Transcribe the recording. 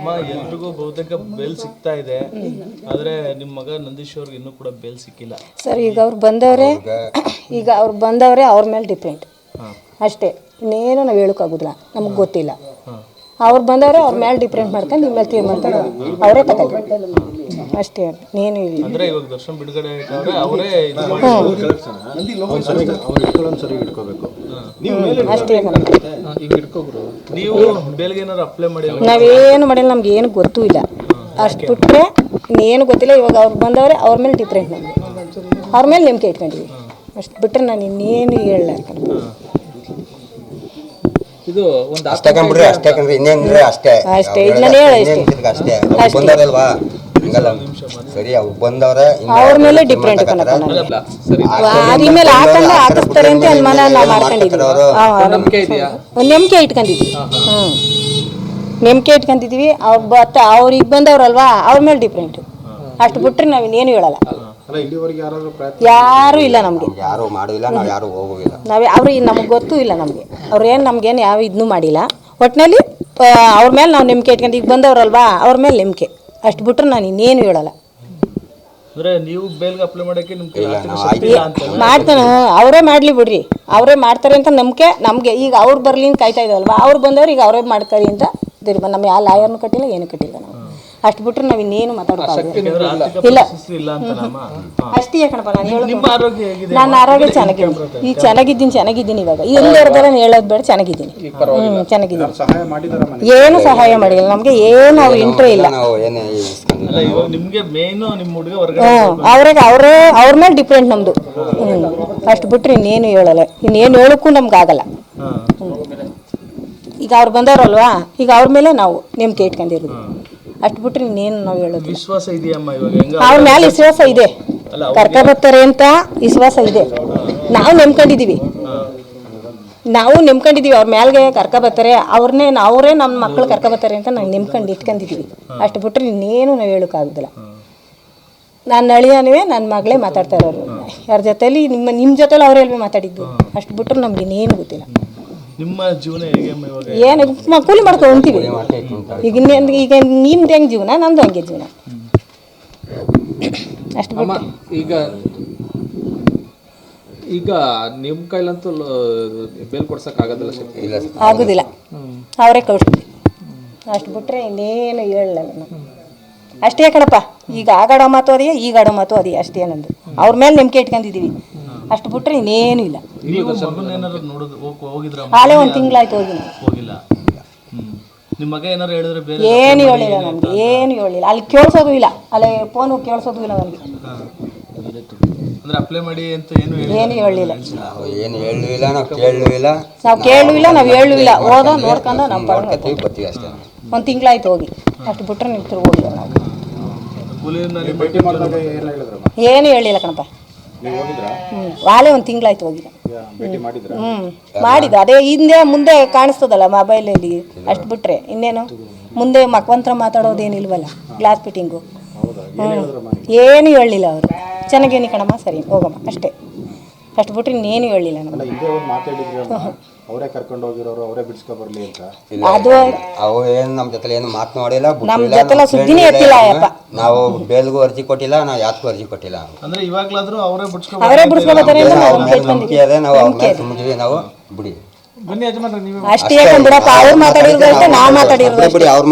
ಅಮ್ಮ ಎಲ್ರಿಗೂ ಬಹುತೇಕ ಬೇಲ್ ಸಿಗ್ತಾ ಇದೆ. ಆದ್ರೆ ನಿಮ್ಮ ಮಗ ನಂದೀಶ್ ಅವ್ರಿಗೆ ಇನ್ನೂ ಕೂಡ ಬೇಲ್ ಸಿಕ್ಕಿಲ್ಲ. ಸರ್ ಈಗ ಅವ್ರು ಬಂದವರೇ ಈಗ ಅವ್ರು ಬಂದವರೇ ಅವ್ರ ಮೇಲೆ ಡಿಪೆಂಡ್ ಅಷ್ಟೇ ಇನ್ನೇನು ನಾವು ಹೇಳೋಕ್ಕಾಗೋದಿಲ್ಲ ನಮಗೆ ಗೊತ್ತಿಲ್ಲ. ಅವ್ರು ಬಂದವರೇ ಅವ್ರ ಮೇಲೆ ಡಿಪೆಂಡ್ ಮಾಡ್ಕೊಂಡು ನಿಮ್ಮ ಮೇಲೆ ತೀರ್ಮಾನ ಅವರೇ ತಗೊಂಡು ಅಷ್ಟೇ ನೀನು ಇಲ್ಲ. ಅಂದ್ರೆ ಇವಾಗ ದರ್ಶನ್ ಬಿಡುಗಡೆ ಆಯ್ತವ್ರೆ ಅವರೇ ಇದು ಅಷ್ಟೇ ನಮ್ಗೆ. ನೀವು ಬೇಲ್ಗೆ ಏನಾದ್ರು ಅಪ್ಲೈ ಮಾಡಿಲ್ಲ ನಾವೇನು ಮಾಡಿಲ್ಲ ನಮ್ಗೆ ಏನು ಗೊತ್ತೂ ಇಲ್ಲ. ಅಷ್ಟು ಬಿಟ್ಟರೆ ಇನ್ನೇನು ಗೊತ್ತಿಲ್ಲ ಇವಾಗ ಅವ್ರು ಬಂದವ್ರೆ ಅವ್ರ ಮೇಲೆ ಡಿಫ್ರೆಂಟ್ ನಮಗೆ ಅವ್ರ ಮೇಲೆ ನಂಬಿಕೆ ಇಟ್ಕೊಂಡಿವಿ. ಅಷ್ಟು ಬಿಟ್ಟರೆ ನಾನು ಇನ್ನೇನು ಹೇಳಲ್ಲ ಇದು ಒಂದು ಅಷ್ಟೇ ಕಂಬಿಡ್ರಿ ಅಷ್ಟೇ ಕಂಡ್ರಿ ಅಷ್ಟೇ. ಅಷ್ಟೇ, ಹೇಳು ಅಷ್ಟೇ. ಅಷ್ಟೇ. ಬಂದವ್ರಲ್ವಾ? ಹಂಗಲ್ಲ. ಸರಿ ಅವ್ರು ಬಂದವ್ರೆ ಅವ್ರ ಮೇಲೆ ಡಿಪೆಂಡ್ ಮೇಲೆ ಹಾಕೊಂಡು ಹಾಕಿಸ್ತಾರೆ ಅಂತ ಅನುಮಾನ ನಾವು ಮಾಡ್ಕೊಂಡಿದ್ವಿ ಅವರು. ನಂಬಿಕೆ ಇಟ್ಕೊಂಡಿದ್ವಿ. ಹ್ಞೂ ನಂಬಿಕೆ ಇಟ್ಕೊಂಡಿದ್ವಿ. ಅವ್ರು ಬತ್ತ ಅವ್ರಿಗೆ ಬಂದವ್ರಲ್ವಾ? ಅವ್ರ ಮೇಲೆ ಡಿಫ್ರೆಂಟ್ ಅಷ್ಟು ಬಿಟ್ರೆ ನಾವು ಇನ್ನೇನು ಹೇಳಲ್ಲ. ಯಾರು ಇಲ್ಲ ನಮಗೆ. ಯಾರು ಮಾಡಿಲ್ಲ ನಾವು ಯಾರು ಹೋಗುವಿಲ್ಲ ನಾವೇ ಅವ್ರಿಗೆ ನಮಗೆ ಗೊತ್ತೂ ಇಲ್ಲ ನಮಗೆ. ಅವ್ರೇನು ನಮ್ಗೇನು ಯಾವ ಇದನ್ನೂ ಮಾಡಿಲ್ಲ. ಒಟ್ಟಿನಲ್ಲಿ ಅವ್ರ ಮೇಲೆ ನಾವು ನಂಬಿಕೆ ಇಟ್ಕೊಂಡು ಈಗ ಬಂದವ್ರಲ್ವಾ? ಅವ್ರ ಮೇಲೆ ನಂಬಿಕೆ. ಅಷ್ಟು ಬಿಟ್ರೆ ನಾನು ಇನ್ನೇನು ಹೇಳಲ್ಲ. ಅಂದ್ರೆ ನೀವು ಬೇಲ್ಗೆ ಅಪ್ಲೈ ಮಾಡಕ್ಕೆ ನಿಮ್ ಕೈ ಆರ್ಥಿಕ ಶಕ್ತಿ ಇಲ್ಲ ಅಂತ ಮಾಡ್ತಾನೆ ಅವರೇ ಮಾಡಲಿ ಬಿಡ್ರಿ. ಅವರೇ ಮಾಡ್ತಾರೆ ಅಂತ ನಂಬಿಕೆ ನಮಗೆ ಈಗ ಅವ್ರು ಬರ್ಲಿ ಅಂತ ಕಾಯ್ತಾ ಇದ್ದಾವಲ್ವಾ ಅವ್ರು ಬಂದವ್ರು ಈಗ ಅವರೇ ಮಾಡ್ತಾರೆ ಅಂತ ನಮ್ಮ ಯಾವ ಲಾಯರ್ನು ಕಟ್ಟಿಲ್ಲ ಏನು ಕಟ್ಟಿಲ್ಲ ನಾವು. ಅಷ್ಟು ಬಿಟ್ರೆ ನಾವು ಇನ್ನೇನು ಮಾತಾಡೋಕ್ಕಾಗಲ್ಲ ಇಲ್ಲ. ಅಷ್ಟೇ ಕಣಪ್ಪ ನಾನು ಹೇಳೋದು ನಿಮ್ಮ ಆರೋಗ್ಯ ಹೇಗಿದೆ? ನಾನು ಆರೋಗ್ಯ ಚೆನ್ನಾಗಿದ್ದೀನಿ. ಈಗ ಚೆನ್ನಾಗಿದ್ದೀನಿ ಚೆನ್ನಾಗಿದ್ದೀನಿ ಇವಾಗ. ಎಲ್ಲರ ನಾನು ಹೇಳೋದು ಬೇಡ ಚೆನ್ನಾಗಿದ್ದೀನಿ. ಹ್ಞೂ ಚೆನ್ನಾಗಿದ್ದೀನಿ. ಏನು ಸಹಾಯ ಮಾಡಿಲ್ಲ. ನಮಗೆ ಏನು ಅವ್ರು ಇಂಟ್ರೆ ಇಲ್ಲ. ನಾವು ಏನೇ ಇಸ್ಕೊಂಡಿಲ್ಲ ಅಲ್ಲ ಇವಾಗ ನಿಮ್ಗೆ ಮೇನ್ ಹುಡುಗ ಹೊರಗಡೆ ಹ್ಞೂ ಅವ್ರಿಗೆ ಅವರೇ ಅವ್ರ ಮೇಲೆ ಡಿಪೆಂಡ್ ನಮ್ಮದು ಹ್ಞೂ ಅಷ್ಟು ಬಿಟ್ರೆ ಇನ್ನೇನು ಹೇಳಲ್ಲ. ಇನ್ನೇನು ಹೇಳೋಕ್ಕೂ ನಮ್ಗೆ ಆಗಲ್ಲ. ಈಗ ಅವ್ರು ಬಂದವ್ರಲ್ವಾ? ಈಗ ಅವ್ರ ಮೇಲೆ ನಾವು ನಂಬಿಕೆ ಇಟ್ಕೊಂಡಿರೋದು. ಅಷ್ಟು ಬಿಟ್ರೆ ಇನ್ನೇನು ನಾವು ಹೇಳೋದು ವಿಶ್ವಾಸ ಇದೆಯಮ್ಮ ಇವಾಗ? ಹೆಂಗ ಅವ್ರ ಮೇಲೆ ವಿಶ್ವಾಸ ಇದೆ. ಕರ್ಕ ಬರ್ತಾರೆ ಅಂತ ವಿಶ್ವಾಸ ಇದೆ. ನಾವು ನೆಮ್ಕೊಂಡಿದೀವಿ ನಾವು ನೆಮ್ಕೊಂಡಿದ್ದೀವಿ ಅವ್ರ ಮ್ಯಾಲ್ಗೆ ಕರ್ಕ ಬರ್ತಾರೆ. ಅವ್ರನ್ನೇ ಅವರೇ ನಮ್ಮ ಮಕ್ಕಳು ಕರ್ಕ ಬರ್ತಾರೆ ಅಂತ ನಾವು ನೆಮ್ಕೊಂಡು ಇಟ್ಕೊಂಡಿದ್ದೀವಿ ಅಷ್ಟು ಬಿಟ್ರೆ ಇನ್ನೇನು ನಾವು ಹೇಳೋಕ್ಕಾಗೋದಿಲ್ಲ. ನಾನು ಅಳಿಯನುವೆ ನನ್ನ ಮಗಳೇ ಮಾತಾಡ್ತಾ ಇರೋರು. ಯಾರ ಜೊತೆಲಿ ನಿಮ್ಮ ನಿಮ್ಮ ಜೊತೆಲಿ ಅವರೇ ಮಾತಾಡಿದ್ದು. ಅಷ್ಟು ಬಿಟ್ರು ನಮ್ಗೆ ಇನ್ನೇನು ಗೊತ್ತಿಲ್ಲ. ನಿಮ್ಮ ಜೀವನ ಹೇಗೆ ಇವಾಗ? ಏನು ಕೂಲಿ ಮಾಡ್ಕೊಂಡು ಉಣ್ತೀವಿ. ಈಗ ಇನ್ನೇನು ಈಗ ನಿಮ್ದು ಹೆಂಗೆ ಜೀವನ ನಂದು ಹಂಗೆ ಜೀವನ. ಅಷ್ಟು ಅಮ್ಮ ಬಿಟ್ಟು. ಈಗ ಈಗ ನಿಮ್ಮ ಕೈಲಂತೂ ಬೇಲ್ ಕೊಡ್ಸಕ್ ಆಗೋದಿಲ್ಲ ಶಕ್ತಿ ಇಲ್ಲ ಸರ್. ಆಗೋದಿಲ್ಲ. ಅವರೇ ಕಳಿಸ್ತೀವಿ ಅಷ್ಟು ಬಿಟ್ರೆ ಇನ್ನೇನು ಹೇಳಲ್ಲ ನಾನು. ಅಷ್ಟೇ ಕಣಪ್ಪ ಈಗ ಆಗಾಡೋ ಮಾತು ಅದೇ ಈಗ ಆಡೋ ಮಾತು ಅದೇ ಅಷ್ಟೇ ನಂದು. ಅವ್ರ ಮೇಲೆ ನಂಬಿಕೆ ಇಟ್ಕೊಂಡಿದ್ದೀವಿ ಅಷ್ಟು ಬಿಟ್ರೆ ಇನ್ನೇನು ಇಲ್ಲ. ನೀವು ಮಗನ ಏನಾದ್ರು ನೋಡಿದ್ ಹೋಗ್- ಹೋಗಿದ್ರ ಆಲೇ ಒಂದು ತಿಂಗಳಾಯ್ತು ಹೋಗಿ ನಾವು ಹೋಗಿಲ್ಲ. ಹ್ಮ್. ನಿಮ್ ಮಗ ಏನಾರು ಹೇಳಿದ್ರೆ ಬೇರೆ ಏನು ಹೇಳಿಲ್ಲ ನಮ್ಗೆ ಏನು ಹೇಳಿಲ್ಲ. ಅಲ್ಲಿ ಕೇಳಿಸೋದು ಇಲ್ಲ. ಅಲ್ಲಿ ಫೋನು ಕೇಳಿಸೋದು ಇಲ್ಲ ನನಗೆ. ಅಂದ್ರೆ ಅಪ್ಲೈ ಮಾಡಿ ಅಂತ ಏನು ಏನು ಹೇಳಿಲ್ಲ. ನಾವು ಏನು ಹೇಳಲಿಲ್ಲ ನಾವು ಕೇಳಲಿಲ್ಲ ನಾವು ಕೇಳುವಿಲ್ಲ ಇಲ್ಲ ನಾವು ಹೇಳೂ ಇಲ್ಲ ಹೋದ ನೋಡ್ಕೊಂಡು ನಮ್ಮ ಪಡ ನೋಡ್ಕೊತೀವಿ ಬರ್ತೀವಿ ಅಷ್ಟೇ. ಒಂದು ತಿಂಗಳಾಯ್ತು ಹೋಗಿ. ಅಷ್ಟು ಬಿಟ್ರೆ ನೀವು ತಿರ್ಗಿ ಹೋಗಿಲ್ಲ ನಾವು ಏನು ಹೇಳಿಲ್ಲ ಕಣಪ್ಪ. ಹ್ಞೂ ವಾಲೆ ಒಂದು ತಿಂಗಳಾಯ್ತು ಹೋಗಿಲ್ಲ ಹ್ಞೂ ಮಾಡಿದ್ದು ಅದೇ ಹಿಂದೆ ಮುಂದೆ ಕಾಣಿಸ್ತದಲ್ಲ ಮೊಬೈಲಲ್ಲಿ? ಅಷ್ಟು ಬಿಟ್ರೆ. ಇನ್ನೇನು? ಮುಂದೆ ಮಕ್ವಂತ್ರ ಮಾತಾಡೋದೇನಿಲ್ವಲ್ಲ? Glass fitting. ಹ್ಞೂ ಏನು ಹೇಳಲಿಲ್ಲ ಅವರು. ಚೆನ್ನಾಗೇನಿ ಕಣಮ್ಮ. ಸರಿ ಹೋಗಮ್ಮ. ಅಷ್ಟೇ. ಅಷ್ಟು ಬಿಟ್ರೆ ಇನ್ನೇನು ಹೇಳಲಿಲ್ಲ ನಮ್ಗೆ. ಹಿಂದೆ ಒಂದು ಮಾತಾಡಿದ್ರು ಅವರೇ ಕರ್ಕೊಂಡು ಹೋಗಿರೋರು ಅವರೇ ಬಿಡಿಸ್ಕೊ ಬರಲಿ ಅಂತ. ಅದು ಅವು ಏನು ನಮ್ಮ ಜೊತೆ ಏನು ಮಾತನಾಡಿಲ್ಲ ನಮ್ಮ ಜೊತೆಲ್ಲ ಸುದ್ದಿನೇ ಎತ್ತಿಲ್ಲ ಅಯ್ಯಪ್ಪ ನಾವು ಬೇಲ್ಗೂ ಅರ್ಜಿ ಕೊಟ್ಟಿಲ್ಲ ನಾವು ಯಾತಕ್ಕೂ ಅರ್ಜಿ ಕೊಟ್ಟಿಲ್ಲ. ಅಂದ್ರೆ ಇವಾಗ್ಲಾದ್ರೂ ಅವರೇ ಬಿಡಿಸ್ಕೊ ಅವರೇ ಬಿಡಿಸ್ಕೊಬತ್ತಾರೆ ಅಂತ ನಾವು ನಂಬಿಕೆ ಇದೆ ನಾವು ಅವ್ರ ಮೇಲೆ ಸುಮ್ಗಿವಿ ನಾವು ಬಿಡಿ. ಬನ್ನಿ ಯಜಮಾನ್ರೆ ನೀವು ಅಷ್ಟೇ ಬಿಡಪ್ಪ ಅವ್ರು ಮಾತಾಡಿರೋದು ನಾವು ಮಾತಾಡಿರೋದು ಬಿಡಿ ಅವ್ರ